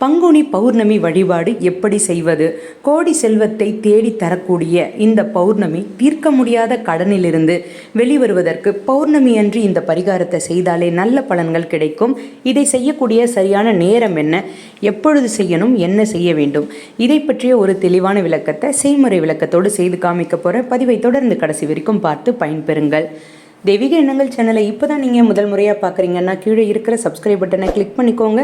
பங்குனி பௌர்ணமி வழிபாடு எப்படி செய்வது? கோடி செல்வத்தை தேடி தரக்கூடிய இந்த பௌர்ணமி தீர்க்க முடியாத கடனிலிருந்து வெளிவருவதற்கு பௌர்ணமி அன்று இந்த பரிகாரத்தை செய்தாலே நல்ல பலன்கள் கிடைக்கும். இதை செய்யக்கூடிய சரியான நேரம் என்ன? எப்பொழுது செய்யணும்? என்ன செய்ய வேண்டும்? இதை பற்றிய ஒரு தெளிவான விளக்கத்தை செய்முறை விளக்கத்தோடு செய்து காமிக்க போகிற பதிவை தொடர்ந்து கடைசி வரைக்கும் பார்த்து பயன்பெறுங்கள். தெய்வீக எண்ணங்கள் சேனலை இப்போ தான் நீங்கள் முதல் முறையாக பார்க்குறீங்கன்னா கீழே இருக்கிற சப்ஸ்கிரைப் பட்டனை கிளிக் பண்ணிக்கோங்க.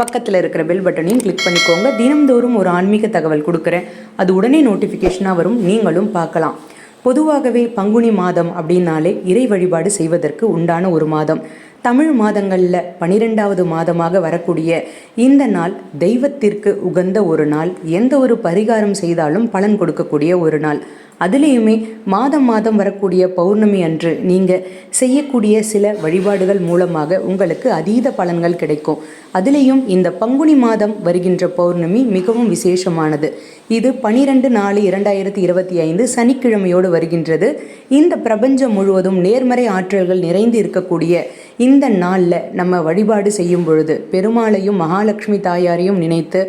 பக்கத்தில் இருக்கிற பெல் பட்டனையும் கிளிக் பண்ணிக்கோங்க. தினம்தோறும் ஒரு ஆன்மீக தகவல் கொடுக்குறேன். அது உடனே நோட்டிஃபிகேஷனாக வரும். நீங்களும் பார்க்கலாம். பொதுவாகவே பங்குனி மாதம் அப்படின்னாலே இறை வழிபாடு செய்வதற்கு உண்டான ஒரு மாதம். தமிழ் மாதங்களில் பனிரெண்டாவது மாதமாக வரக்கூடிய இந்த நாள் தெய்வத்திற்கு உகந்த ஒரு நாள். எந்த ஒரு பரிகாரம் செய்தாலும் பலன் கொடுக்கக்கூடிய ஒரு நாள். அதுலேயுமே மாதம் மாதம் வரக்கூடிய பௌர்ணமி அன்று நீங்கள் செய்யக்கூடிய சில வழிபாடுகள் மூலமாக உங்களுக்கு அதீத பலன்கள் கிடைக்கும். அதுலேயும் இந்த பங்குனி மாதம் வருகின்ற பௌர்ணமி மிகவும் விசேஷமானது. இது பனிரெண்டு நாலு இரண்டாயிரத்தி இருபத்தி ஐந்து சனிக்கிழமையோடு வருகின்றது. இந்த பிரபஞ்சம் முழுவதும் நேர்மறை ஆற்றல்கள் நிறைந்து இருக்கக்கூடிய இந்த நாளில் நம்ம வழிபாடு செய்யும் பொழுது பெருமாளையும் மகாலட்சுமி தாயாரையும் நினைத்து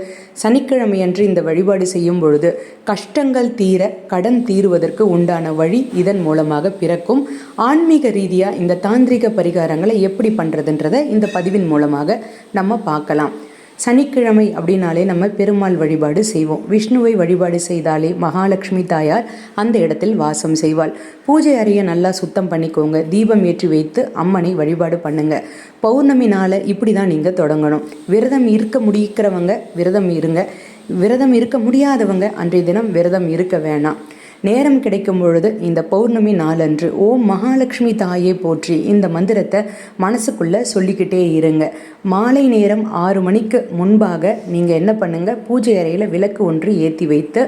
சனிக்கிழமையன்று இந்த வழிபாடு செய்யும் பொழுது கஷ்டங்கள் தீர கடன் தீருவதற்கு உண்டான வழி இதன் மூலமாக பிறக்கும். ஆன்மீக ரீதியாக இந்த தாந்திரிக பரிகாரங்களை எப்படி பண்ணுறதுன்றதை இந்த பதிவின் மூலமாக நம்ம பார்க்கலாம். சனிக்கிழமை அப்படின்னாலே நம்ம பெருமாள் வழிபாடு செய்வோம். விஷ்ணுவை வழிபாடு செய்தாலே மகாலட்சுமி தாயார் அந்த இடத்தில் வாசம் செய்வாள். பூஜை அறையை நல்லா சுத்தம் பண்ணிக்கோங்க. தீபம் ஏற்றி வைத்து அம்மனை வழிபாடு பண்ணுங்க. பௌர்ணமி நாளை இப்படி தான் நீங்கள் தொடங்கணும். விரதம் இருக்க முடிக்கிறவங்க விரதம் இருங்க. விரதம் இருக்க முடியாதவங்க அன்றைய தினம் விரதம் இருக்க வேணாம். நேரம் கிடைக்கும் பொழுது இந்த பௌர்ணமி நாளன்று ஓம் மகாலட்சுமி தாயை போற்றி இந்த மந்திரத்தை மனசுக்குள்ளே சொல்லிக்கிட்டே இருங்க. மாலை நேரம் ஆறு மணிக்கு முன்பாக நீங்கள் என்ன பண்ணுங்கள் பூஜை அறையில் விளக்கு ஒன்று ஏற்றி வைத்து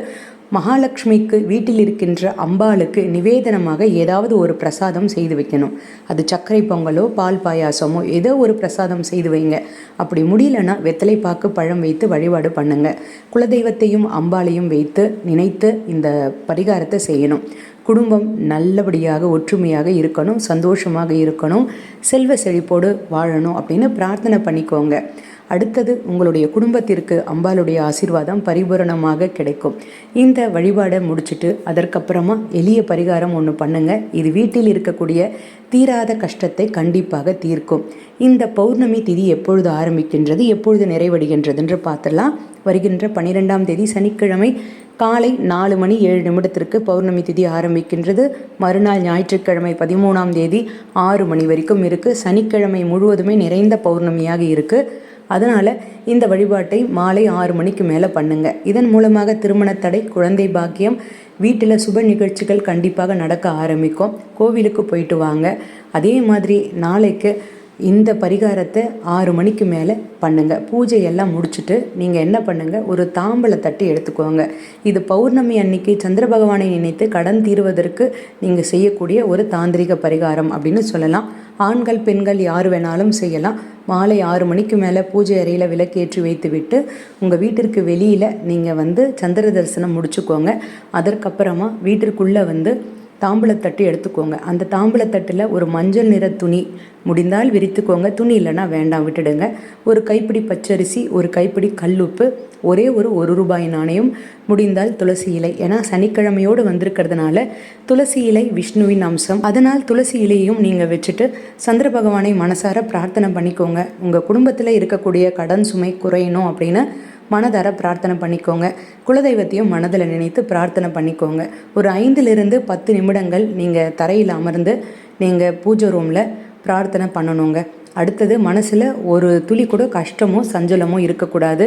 மகாலட்சுமிக்கு வீட்டில் இருக்கின்ற அம்பாளுக்கு நிவேதனமாக ஏதாவது ஒரு பிரசாதம் செய்து வைக்கணும். அது சர்க்கரை பொங்கலோ பால் பாயாசமோ ஏதோ ஒரு பிரசாதம் செய்து வைங்க. அப்படி முடியலன்னா வெத்தலை பாக்கு பழம் வைத்து வழிபாடு பண்ணுங்க. குலதெய்வத்தையும் அம்பாளையும் வைத்து நினைத்து இந்த பரிகாரத்தை செய்யணும். குடும்பம் நல்லபடியாக ஒற்றுமையாக இருக்கணும் சந்தோஷமாக இருக்கணும் செல்வ செழிப்போடு வாழணும் அப்படின்னு பிரார்த்தனை பண்ணிக்கோங்க. அடுத்தது உங்களுடைய குடும்பத்திற்கு அம்பாளுடைய ஆசீர்வாதம் பரிபூரணமாக கிடைக்கும். இந்த வழிபாடை முடிச்சுட்டு அதற்கப்புறமா எளிய பரிகாரம் ஒன்று பண்ணுங்க. இது வீட்டில் இருக்கக்கூடிய தீராத கஷ்டத்தை கண்டிப்பாக தீர்க்கும். இந்த பௌர்ணமி திதி எப்பொழுது ஆரம்பிக்கின்றது எப்பொழுது நிறைவடைகின்றது என்று பார்த்துடலாம். வருகின்ற பன்னிரெண்டாம் தேதி சனிக்கிழமை காலை நாலு மணி ஏழு நிமிடத்திற்கு பௌர்ணமி திதி ஆரம்பிக்கின்றது. மறுநாள் ஞாயிற்றுக்கிழமை பதிமூணாம் தேதி ஆறு மணி வரைக்கும் இருக்குது சனிக்கிழமை முழுவதுமே நிறைந்த பௌர்ணமியாக இருக்குது அதனால் இந்த வழிபாட்டை மாலை ஆறு மணிக்கு மேலே பண்ணுங்க. இதன் மூலமாக திருமண தடை குழந்தை பாக்கியம் வீட்டில் சுப நிகழ்ச்சிகள் கண்டிப்பாக நடக்க ஆரம்பிக்கும். கோவிலுக்கு போயிட்டு வாங்க. அதே மாதிரி நாளைக்கு இந்த பரிகாரத்தை ஆறு மணிக்கு மேலே பண்ணுங்கள் பூஜையெல்லாம் முடிச்சுட்டு நீங்கள் என்ன பண்ணுங்கள் ஒரு தாம்பலை தட்டி எடுத்துக்கோங்க. இது பௌர்ணமி அன்னைக்கு சந்திர பகவானை நினைத்து கடன் தீர்வதற்கு நீங்கள் செய்யக்கூடிய ஒரு தாந்திரிக பரிகாரம் அப்படின்னு சொல்லலாம். ஆண்கள் பெண்கள் யார் வேணாலும் செய்யலாம். மாலை ஆறு மணிக்கு மேலே பூஜை அறையில் விளக்கேற்றி வைத்து விட்டு உங்கள் வீட்டிற்கு வெளியில் நீங்கள் வந்து சந்திர தரிசனம் முடிச்சுக்கோங்க. அதற்கப்புறமா வீட்டிற்குள்ளே வந்து தாம்பூலத்தட்டு எடுத்துக்கோங்க. அந்த தாம்பூலத்தட்டில் ஒரு மஞ்சள் நிற துணி முடிந்தால் விரித்துக்கோங்க. துணி இல்லைன்னா வேண்டாம் விட்டுடுங்க. ஒரு கைப்பிடி பச்சரிசி ஒரு கைப்பிடி கல்லுப்பு ஒரே ஒரு ஒரு ரூபாய் நாணயம் முடிந்தால் துளசி இலை. ஏன்னா சனிக்கிழமையோடு வந்திருக்கிறதுனால துளசி இலை விஷ்ணுவின் அம்சம். அதனால் துளசி இலையையும் நீங்கள் வச்சுட்டு சந்திர பகவானை மனசார பிரார்த்தனை பண்ணிக்கோங்க. உங்கள் குடும்பத்தில் இருக்கக்கூடிய கடன் சுமை குறையணும் அப்படின்னு மனதார பிரார்த்தனை பண்ணிக்கோங்க. குலதெய்வத்தையும் மனதில் நினைத்து பிரார்த்தனை பண்ணிக்கோங்க. ஒரு ஐந்திலிருந்து பத்து நிமிடங்கள் நீங்கள் தரையில் அமர்ந்து நீங்கள் பூஜை ரூமில் பிரார்த்தனை பண்ணணுங்க. அடுத்தது மனசில் ஒரு துளி கூட கஷ்டமோ சஞ்சலமோ இருக்கக்கூடாது.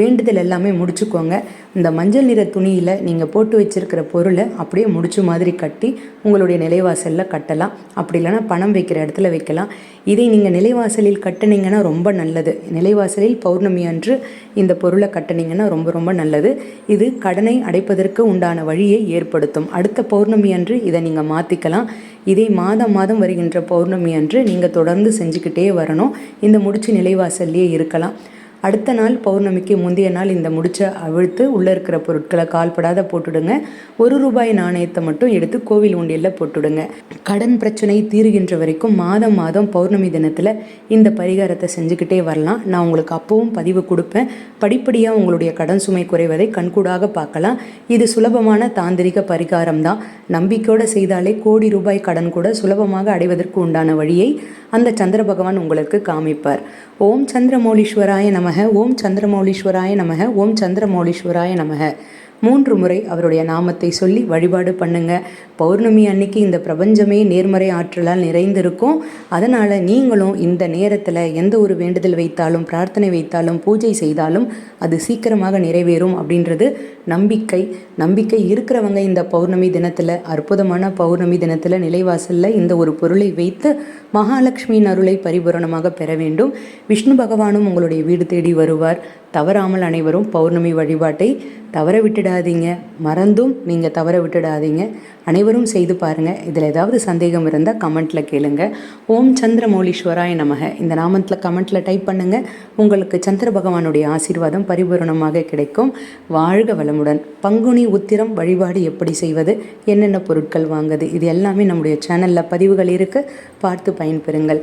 வேண்டுதல் எல்லாமே முடிச்சுக்கோங்க. இந்த மஞ்சள் நிற துணியில் நீங்கள் போட்டு வச்சிருக்கிற பொருளை அப்படியே முடிச்சு மாதிரி கட்டி உங்களுடைய நிலைவாசலில் கட்டலாம். அப்படி இல்லைன்னா பணம் வைக்கிற இடத்துல வைக்கலாம். இதை நீங்கள் நிலைவாசலில் கட்டினீங்கன்னா ரொம்ப நல்லது. நிலைவாசலில் பௌர்ணமி அன்று இந்த பொருளை கட்டினீங்கன்னா ரொம்ப ரொம்ப நல்லது. இது கடனை அடைப்பதற்கு உண்டான வழியை ஏற்படுத்தும். அடுத்த பௌர்ணமி அன்று இதை நீங்கள் மாற்றிக்கலாம் இதை மாதம் மாதம் வருகின்ற பௌர்ணமி அன்று நீங்கள் தொடர்ந்து செஞ்சுக்கிட்டே வரணும். இந்த முடிச்சு நிலைவாசல்லையே இருக்கலாம். அடுத்த நாள் பௌர்ணமிக்கு முந்தைய நாள் இந்த முடிச்சை அவிழ்த்து உள்ளே இருக்கிற பொருட்களை கால்படாத போட்டுடுங்க. ஒரு ரூபாய் நாணயத்தை மட்டும் எடுத்து கோவில் உண்டியலில் போட்டுடுங்க. கடன் பிரச்சனை தீருகின்ற வரைக்கும் மாதம் மாதம் பௌர்ணமி தினத்தில் இந்த பரிகாரத்தை செஞ்சுக்கிட்டே வரலாம். நான் உங்களுக்கு அப்பவும் பதிவு கொடுப்பேன். படிப்படியாக உங்களுடைய கடன் சுமை குறைவதை கண்கூடாக பார்க்கலாம். இது சுலபமான தாந்திரிக பரிகாரம் தான். நம்பிக்கையோடு செய்தாலே கோடி ரூபாய் கடன் கூட சுலபமாக அடைவதற்கு உண்டான வழியை அந்த சந்திர பகவான் உங்களுக்கு காமிப்பார். ஓம் சந்திரமௌலீஸ்வராய நமக. ஓம் சந்திரமௌலீஸ்வராய நமக. ஓம் சந்திரமௌலீஸ்வராய நமக. மூன்று முறை அவருடைய நாமத்தை சொல்லி வழிபாடு பண்ணுங்க. பௌர்ணமி அன்னைக்கு இந்த பிரபஞ்சமே நேர்மறை ஆற்றலால் நிறைந்திருக்கும். அதனால் நீங்களும் இந்த நேரத்தில் எந்த ஒரு வேண்டுதல் வைத்தாலும் பிரார்த்தனை வைத்தாலும் பூஜை செய்தாலும் அது சீக்கிரமாக நிறைவேறும் அப்படின்றது நம்பிக்கை. நம்பிக்கை இருக்கிறவங்க இந்த பௌர்ணமி தினத்தில் அற்புதமான பௌர்ணமி தினத்தில் நிலைவாசலில் இந்த ஒரு பொருளை வைத்து மகாலட்சுமியின் அருளை பரிபூரணமாக பெற வேண்டும். விஷ்ணு பகவானும் உங்களுடைய வீடு தேடி வருவார். தவறாமல் அனைவரும் பௌர்ணமி வழிபாட்டை தவற விட்டுடாதீங்க. மறந்தும் நீங்கள் தவற விட்டுடாதீங்க. அனைவரும் செய்து பாருங்கள் இதில் ஏதாவது சந்தேகம் இருந்தால் கமெண்ட்டில் கேளுங்க. ஓம் சந்திரமௌலீஸ்வராய நமக. இந்த நாமத்தில் கமெண்ட்டில் டைப் பண்ணுங்கள் உங்களுக்கு சந்திர பகவானுடைய ஆசீர்வாதம் பரிபூரணமாக கிடைக்கும். வாழ்க வளமுடன். பங்குனி உத்திரம் வழிபாடு எப்படி செய்வது? என்னென்ன பொருட்கள் வாங்குது? இது எல்லாமே நம்முடைய சேனலில் பதிவுகள் இருக்குது பார்த்து பயன்பெறுங்கள்.